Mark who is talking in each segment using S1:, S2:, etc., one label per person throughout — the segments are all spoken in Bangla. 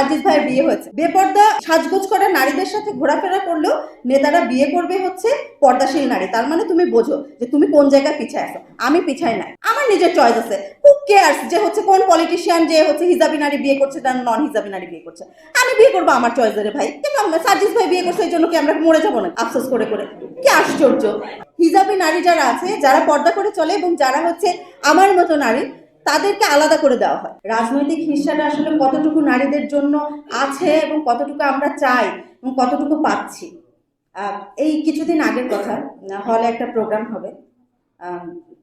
S1: সার্জিস ভাইয়ের বিয়ে হয়েছে। বেপর্দা সাজগোজ করা নারীদের সাথে ঘোরাফেরা করলেও নেতারা বিয়ে করবে হচ্ছে পর্দাশীল নারী। তার মানে তুমি বোঝো যে তুমি কোন জায়গায় পিছায় আছো। আমি পিছায় নাই। আমার নিজের চয়েস আছে। হু কেয়ার্স যে হচ্ছে কোন পলিটিশিয়ান যে হচ্ছে হিজাবি নারী বিয়ে করছে না নন হিজাবি নারী বিয়ে করছে। আমি বিয়ে করব আমার চয়েস রে ভাই। কেন সার্জিস ভাই বিয়ে করছে এই জন্য কি আমরা মরে যাব না আফসোস করে করে। কি আশ্চর্য। হিজাবি নারী যারা আছে, যারা পর্দা করে চলে এবং যারা হচ্ছে আমার মতো নারী তাদেরকে আলাদা করে দেওয়া হয়। রাজনৈতিক হিংসাটা আসলে কতটুকু নারীদের জন্য আছে এবং কতটুকু আমরা চাই এবং কতটুকু পাচ্ছি। এই কিছুদিন আগের কথা, হলে একটা প্রোগ্রাম হবে।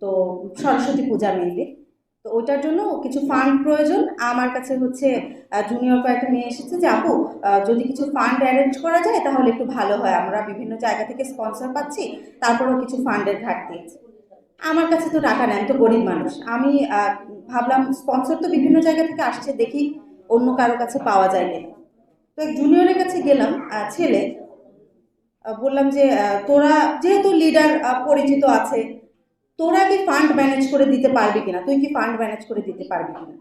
S1: তো সরস্বতী পূজা মেনলি তো ওটার জন্য কিছু ফান্ড প্রয়োজন। আমার কাছে হচ্ছে জুনিয়র কয়েকটা মেয়ে এসেছে যে, আপু যদি কিছু ফান্ড অ্যারেঞ্জ করা যায়, তাহলে একটু ভালো হয়। আমরা বিভিন্ন জায়গা থেকে স্পন্সর পাচ্ছি, তারপরেও কিছু ফান্ডের ঘাটতি আছে। আমার কাছে তো টাকা আমি তো গরিব মানুষ। আমি ভাবলাম স্পন্সর তো বিভিন্ন জায়গা থেকে আসছে, দেখি অন্য কারও কাছে পাওয়া যায় কিনা। তো এক জুনিয়রের কাছে গেলাম ছেলে। বললাম যে তোরা যেহেতু লিডার পরিচিত আছে, তোরা কি ফান্ড ম্যানেজ করে দিতে পারবি কিনা? তুই কি ফান্ড ম্যানেজ করে দিতে পারবি কিনা?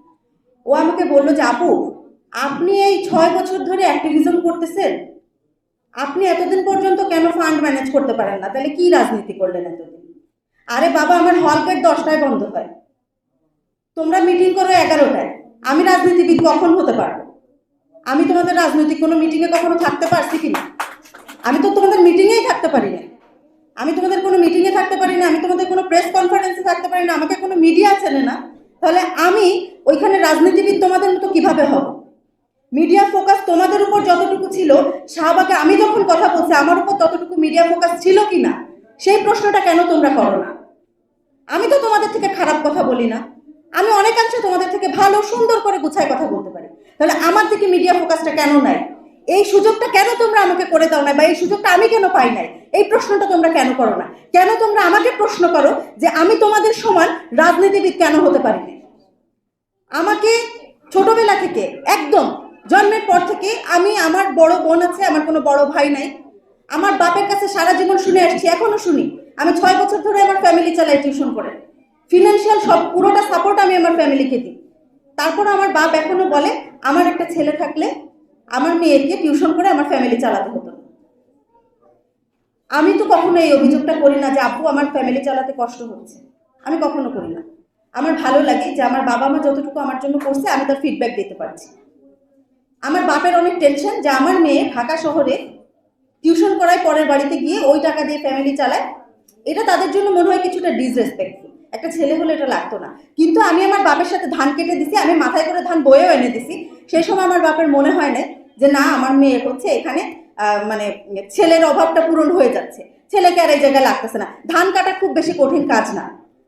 S1: ও আমাকে বলল যে, আপু, আপনি এই ছয় বছর ধরে অ্যাক্টিভিজম করতেছেন? আপনি এতদিন পর্যন্ত কেন ফান্ড ম্যানেজ করতে পারেন না? তাহলে কি রাজনীতি করলেন এতদিন? আরে বাবা, আমার হল গেট দশটায় বন্ধ হয়। তোমরা মিটিং করো এগারোটায়। আমি রাজনীতিবিদ, কখন হতে পারব? আমি তোমাদের রাজনৈতিক কোনো মিটিংয়ে কখনো থাকতে পারছি কি না আমি তো তোমাদের মিটিংয়েই থাকতে পারি না। আমি তোমাদের কোনো মিটিংয়ে থাকতে পারি না, আমি তোমাদের কোনো প্রেস কনফারেন্সে থাকতে পারি না, আমাকে কোনো মিডিয়া চেনে না। তাহলে আমি ওইখানে রাজনীতিবিদ তোমাদের মতো কীভাবে হব? মিডিয়া ফোকাস তোমাদের উপর যতটুকু ছিল, শাহবাগে আমি যখন কথা বলছি, আমার উপর ততটুকু মিডিয়া ফোকাস ছিল কি না সেই প্রশ্নটা কেন তোমরা করো না? আমি তো তোমাদের থেকে খারাপ কথা বলি না। আমি অনেকাংশে তোমাদের থেকে ভালো, সুন্দর করে গুছায় কথা বলতে পারি। তাহলে আমার থেকে মিডিয়া ফোকাসটা কেন নাই? এই সুযোগটা কেন তোমরা আমাকে করে দাও না বা এই সুযোগটা আমি কেন পাই নাই? এই প্রশ্নটা তোমরা কেন করো না? কেন তোমরা আমাকে প্রশ্ন করো যে আমি তোমাদের সমান রাজনীতিবিদ কেন হতে পারি আমাকে ছোটবেলা থেকে, একদম জন্মের পর থেকে আমি আমার বড় বোন আছে, আমার কোনো বড় ভাই নাই। আমার বাপের কাছে সারা জীবন শুনে আসছি, এখনও শুনি। আমি ছয় বছর ধরে আমার ফ্যামিলি চালাই টিউশন করে। ফিনান্সিয়াল সব পুরোটা সাপোর্ট আমি আমার ফ্যামিলিকে দিই। তারপর আমার বাপ এখনও বলে, আমার একটা ছেলে থাকলে আমার মেয়েকে টিউশন করে আমার ফ্যামিলি চালাতে হতো। আমি তো কখনো এই অভিযোগটা করি না যে, আপু, আমার ফ্যামিলি চালাতে কষ্ট হচ্ছে। আমি কখনো করি না। আমার ভালো লাগে যে, আমার বাবা মা যতটুকু আমার জন্য করছে, আমি তার ফিডব্যাক দিতে পারছি। আমার বাপের অনেক টেনশন যে, আমার মেয়ে ঢাকা শহরে টিউশন করায় পরের বাড়িতে গিয়ে ওই টাকা দিয়ে ফ্যামিলি চালায়। এটা তাদের জন্য মনে হয় কিছুটা ডিসরেসপেক্টফুল একটা ছেলে হলে এটা লাগতো না। কিন্তু আমি আমার বাপের সাথে ধান কেটে দিছি, আমি মাথায় করে ধান বয়েও এনে দিছি। সেই সময় আমার বাপের মনে হয় না যে, না, আমার মেয়ে হচ্ছে এখানে মানে ছেলের অভাবটা পূরণ হয়ে যাচ্ছে। ছেলেকে আর এই জায়গায় লাগতেছে না। ধান কাটা খুব বেশি কঠিন কাজ না।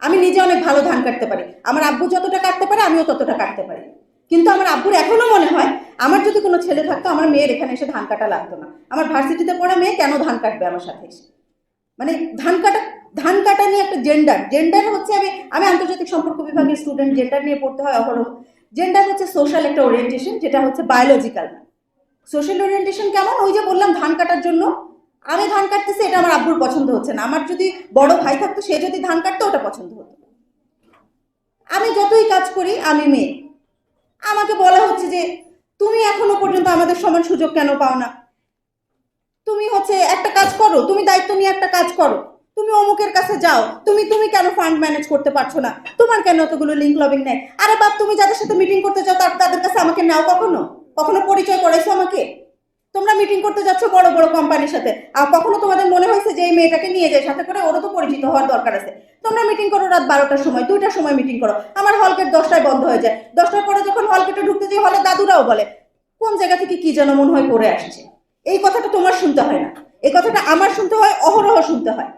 S1: আমি নিজে অনেক ভালো ধান কাটতে পারি। আমার আব্বু যতটা কাটতে পারে, আমিও ততটা কাটতে পারি। কিন্তু আমার আব্বুর এখনও মনে হয়, আমার যদি কোনো ছেলে থাকতো, আমার মেয়ের এখানে এসে ধান কাটা লাগতো না। আমার ভার্সিটিতে পড়া মেয়ে কেন ধান কাটবে আমার সাথে এসে? মানে ধান কাটা ধান কাটা নিয়ে একটা জেন্ডার জেন্ডার হচ্ছে আমি আমি আন্তর্জাতিক সম্পর্ক বিভাগের স্টুডেন্ট জেন্ডার নিয়ে পড়তে হয় অহরহ। জেন্ডার হচ্ছে সোশ্যাল একটা ওরিয়েন্টেশন যেটা হচ্ছে বায়োলজিক্যাল সোশ্যাল ওরিয়েন্টেশন কেমন? ওই যে বললাম ধান কাটার জন্য। আমি ধান কাটতেছি, এটা আমার আব্বুর পছন্দ হচ্ছে না। আমার যদি বড় ভাই থাকতো, সে যদি ধান কাটতো, ওটা পছন্দ হতো। আমি যতই কাজ করি, আমি মেয়ে। আমাকে বলা হচ্ছে যে, তুমি এখনও পর্যন্ত আমাদের সমান সুযোগ কেন পাও না? তুমি হচ্ছে একটা কাজ করো, তুমি দায়িত্ব নিয়ে একটা কাজ করো। তুমি অমুকের কাছে যাও, তুমি তুমি কেন ফান্ড ম্যানেজ করতে পারছ না? তোমার কেন অতগুলো লিঙ্ক লবিং নেই? আরে বাপ, তুমি যাদের সাথে মিটিং করতে যাও, তার, তাদের কাছে আমাকে নাও কখনো? কখনো পরিচয় করাইছো আমাকে? তোমরা মিটিং করতে যাচ্ছ বড় বড় কোম্পানির সাথে। আর কখনো তোমাদের মনে হয়েছে যে এই মেয়েটাকে নিয়ে যায় সাথে করে ওরও তো পরিচিত হওয়ার দরকার আছে। তোমরা মিটিং করো রাত বারোটার সময়, দুইটার সময় মিটিং করো। আমার হলকেট দশটায় বন্ধ হয়ে যায়। দশটার পরে যখন হল গেটে ঢুকতে যাই হলে দাদুরাও বলে, কোন জায়গা থেকে কি যেন মনে হয় করে আসছে। এই কথাটা তোমার শুনতে হয় না। এই কথাটা আমার শুনতে হয়, অহরহ শুনতে হয়।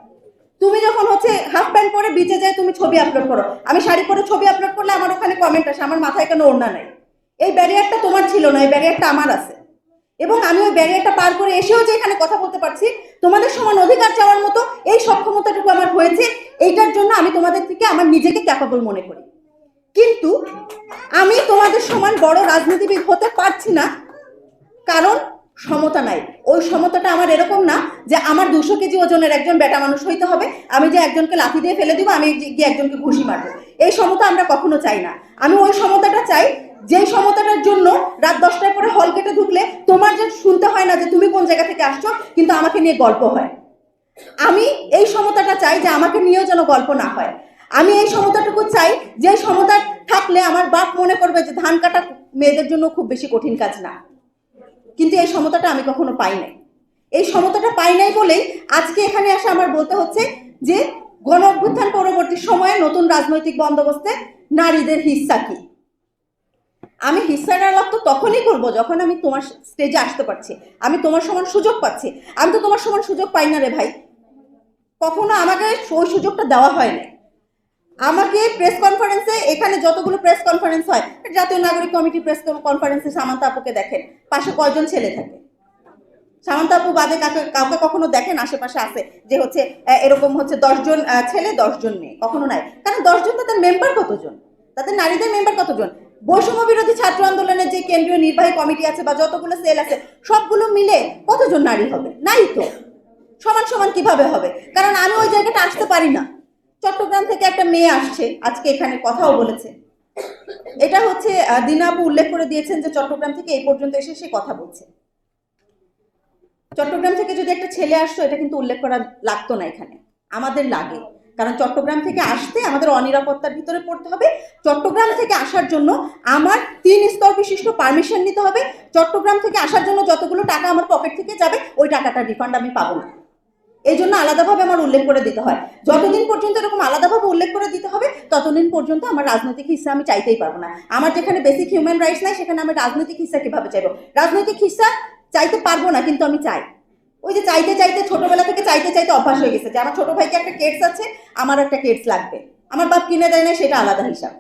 S1: তুমি যখন হচ্ছে হাফ প্যান্ট পরে বিচে যায়, তুমি ছবি আপলোড করো। আমি শাড়ি পরে ছবি আপলোড করলে আমার ওখানে কমেন্ট আসে, আমার মাথায় কেন ওড়না নাই। এই ব্যারিয়ারটা তোমার ছিল না, এই ব্যারিয়ারটা আমার আছে। এবং আমি ওই ব্যারিয়ারটা পার করে এসেও যে এখানে কথা বলতে পারছি, তোমাদের সমান অধিকার চাওয়ার মতো এই সক্ষমতাটুকু আমার হয়েছে, এইটার জন্য আমি তোমাদের থেকে আমার নিজেকে ক্যাপাবল মনে করি। কিন্তু আমি তোমাদের সমান বড় রাজনীতিবিদ হতে পারছি না, কারণ সমতা নাই। ওই সমতাটা আমার এরকম না যে আমার দুশো কেজি ওজনের একজন বেটা মানুষ হইতে হবে, আমি যে একজনকে লাথি দিয়ে ফেলে দিব, আমি গিয়ে একজনকে ঘুষি মারবো। এই সমতা আমরা কখনো চাই না। আমি ওই সমতাটা চাই যেই সমতাটার জন্য রাত দশটায় পরে হল কেটে ঢুকলে তোমার যে শুনতে হয় না যে তুমি কোন জায়গা থেকে আসছো, কিন্তু আমাকে নিয়ে গল্প হয়। আমি এই সমতাটা চাই যে আমাকে নিয়েও যেন গল্প না হয়। আমি এই সমতাটুকু চাই যে সমতা থাকলে আমার বাপ মনে করবে যে ধান কাটা মেয়েদের জন্য খুব বেশি কঠিন কাজ না। কিন্তু এই সমতাটা আমি কখনো পাই নাই। এই সমতাটা পাই নাই বলেই আজকে এখানে এসে আমার বলতে হচ্ছে যে গণ অভ্যুত্থান পরবর্তী সময়ে নতুন রাজনৈতিক বন্দোবস্তে নারীদের হিস্সা কি? আমি হিস্সার আলাপ তো তখনই করব যখন আমি তোমার স্টেজে আসতে পারছি। আমি তোমার সমান সুযোগ পাচ্ছি। আমি তো তোমার সমান সুযোগ পাই না রে ভাই। কখনো আমাকে ওই সুযোগটা দেওয়া হয় না আমাকে প্রেস কনফারেন্সে এখানে যতগুলো প্রেস কনফারেন্স হয়, জাতীয় নাগরিক কমিটি প্রেস কনফারেন্সে সামান্তা আপুকে দেখেন। পাশে কয়জন ছেলে থাকে? সামান্তা আপু বাদে কাকে কাউকে কখনো দেখেন? আশেপাশে আছে যে হচ্ছে এরকম হচ্ছে দশজন ছেলে, দশজন মেয়ে। কখনো নাই। কারণ দশজন তাদের মেম্বার কতজন? তাদের নারীদের মেম্বার কতজন? বৈষম্য বিরোধী ছাত্র আন্দোলনের যে কেন্দ্রীয় নির্বাহী কমিটি আছে বা যতগুলো সেল আছে, সবগুলো মিলে কতজন নারী হবে? নাই তো। সমান সমান কীভাবে হবে? কারণ আমি ওই জায়গাটা আসতে পারি না। চট্টগ্রাম থেকে একটা মেয়ে আসছে আজকে এখানে কথাও বলেছে। এটা হচ্ছে আহ, দিনা আপু উল্লেখ করে দিয়েছেন যে চট্টগ্রাম থেকে এই পর্যন্ত এসে সে কথা বলছে। চট্টগ্রাম থেকে যদি একটা ছেলে আসতো এটা কিন্তু উল্লেখ করা লাগতো না এখানে। আমাদের লাগে। কারণ চট্টগ্রাম থেকে আসতে আমাদের অনিরাপত্তার ভিতরে পড়তে হবে। চট্টগ্রাম থেকে আসার জন্য আমার তিন স্তর বিশিষ্ট পারমিশন নিতে হবে। চট্টগ্রাম থেকে আসার জন্য যতগুলো টাকা আমার পকেট থেকে যাবে ওই টাকাটার রিফান্ড আমি পাবো না। এই জন্য আলাদাভাবে আমার উল্লেখ করে দিতে হয়। যতদিন পর্যন্ত এরকম আলাদাভাবে উল্লেখ করে দিতে হবে, ততদিন পর্যন্ত আমার রাজনৈতিক হিস্সা আমি চাইতেই পারব না। আমার যেখানে বেসিক হিউম্যান রাইটস নাই, সেখানে আমি রাজনৈতিক হিস্সা কীভাবে চাইব? রাজনৈতিক হিস্সা চাইতে পারব না, কিন্তু আমি চাই। ওই যে চাইতে চাইতে, ছোটবেলা থেকে চাইতে চাইতে অভ্যাস হয়ে গেছে যে আমার ছোট ভাইকে একটা কেটস আছে, আমার একটা কেটস লাগবে। আমার বাপ কিনে দেয় না সেটা আলাদা হিসাব।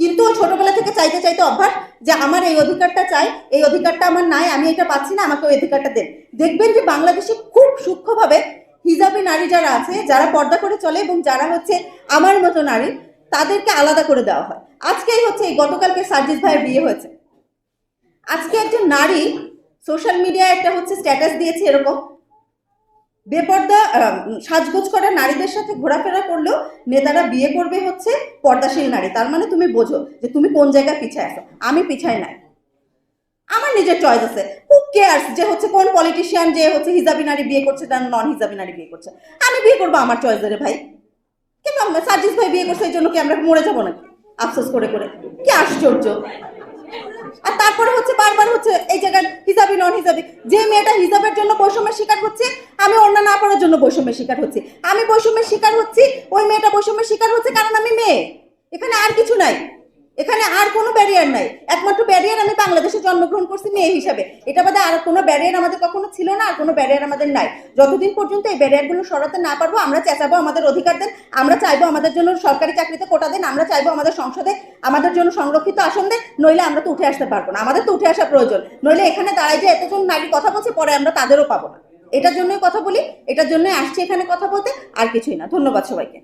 S1: কিন্তু ছোটবেলা থেকে চাইতে চাইতে অভ্যাস যে আমার এই অধিকারটা চাই, এই অধিকারটা আমার নাই, আমি এটা পাচ্ছি না, আমাকে ওই অধিকারটা দেন। দেখবেন যে বাংলাদেশে খুব সূক্ষ্মভাবে হিজাবি নারী যারা আছে, যারা পর্দা করে চলে এবং যারা হচ্ছে আমার মতো নারী, তাদেরকে আলাদা করে দেওয়া হয়। আজকেই হচ্ছে এই গতকালকে সার্জিস ভাইয়ের বিয়ে হয়েছে। আজকে একজন নারী সোশ্যাল মিডিয়ায় একটা হচ্ছে স্ট্যাটাস দিয়েছে এরকম। বেপর্দা সাজগোজ করা নারীদের সাথে ঘোরাফেরা করলেও নেতারা বিয়ে করবে হচ্ছে পর্দাশীল নারী। তার মানে তুমি বোঝো যে তুমি কোন জায়গায় পিছায় আছো। আমি পিছায় নাই। আমার নিজের চয়েস আছে। হু কেয়ার্স যে হচ্ছে কোন পলিটিশিয়ান যে হচ্ছে হিজাবি নারী বিয়ে করছে না নন হিজাবি নারী বিয়ে করছে? আমি বিয়ে করব আমার চয়েস রে ভাই। আমরা- সার্জিস ভাই বিয়ে করছে, এই জন্য কি আমরা মরে যাব নাকি? আফসোস করে করে। কি আশ্চর্য। আর তারপরে হচ্ছে বারবার হচ্ছে এই জায়গায় হিসাবি নন হিসাবি যে মেয়েটা হিসাবের জন্য বৈষম্যের শিকার হচ্ছে, আমি অন্য না করার জন্য বৈষম্যের শিকার হচ্ছি। আমি বৈষম্যের শিকার হচ্ছি, ওই মেয়েটা বৈষম্যের শিকার হচ্ছে কারণ আমি মেয়ে। এখানে আর কিছু নাই। এখানে আর কোনো ব্যারিয়ার নাই। একমাত্র ব্যারিয়ার আমি বাংলাদেশে জন্মগ্রহণ করছি মেয়ে হিসাবে। এটা বাদে আর কোনো ব্যারিয়ার আমাদের কখনো ছিল না, আর কোনো ব্যারিয়ার আমাদের নাই। যতদিন পর্যন্ত এই ব্যারিয়ারগুলো সরাতে না পারব, আমরা চেঁচাবো আমাদের অধিকার দেন, আমরা চাইব আমাদের জন্য সরকারি চাকরিতে কোটা দেন, আমরা চাইব আমাদের সংসদে আমাদের জন্য সংরক্ষিত আসন দেন, নইলে আমরা তো উঠে আসতে পারব না। আমাদের তো উঠে আসা প্রয়োজন। নইলে এখানে দাঁড়ায় যে এতজন নারী কথা বলছে, পরে আমরা তাদেরও পাবো না। এটার জন্যই কথা বলি, এটার জন্যই আসছি এখানে কথা বলতে, আর কিছুই না। ধন্যবাদ সবাইকে।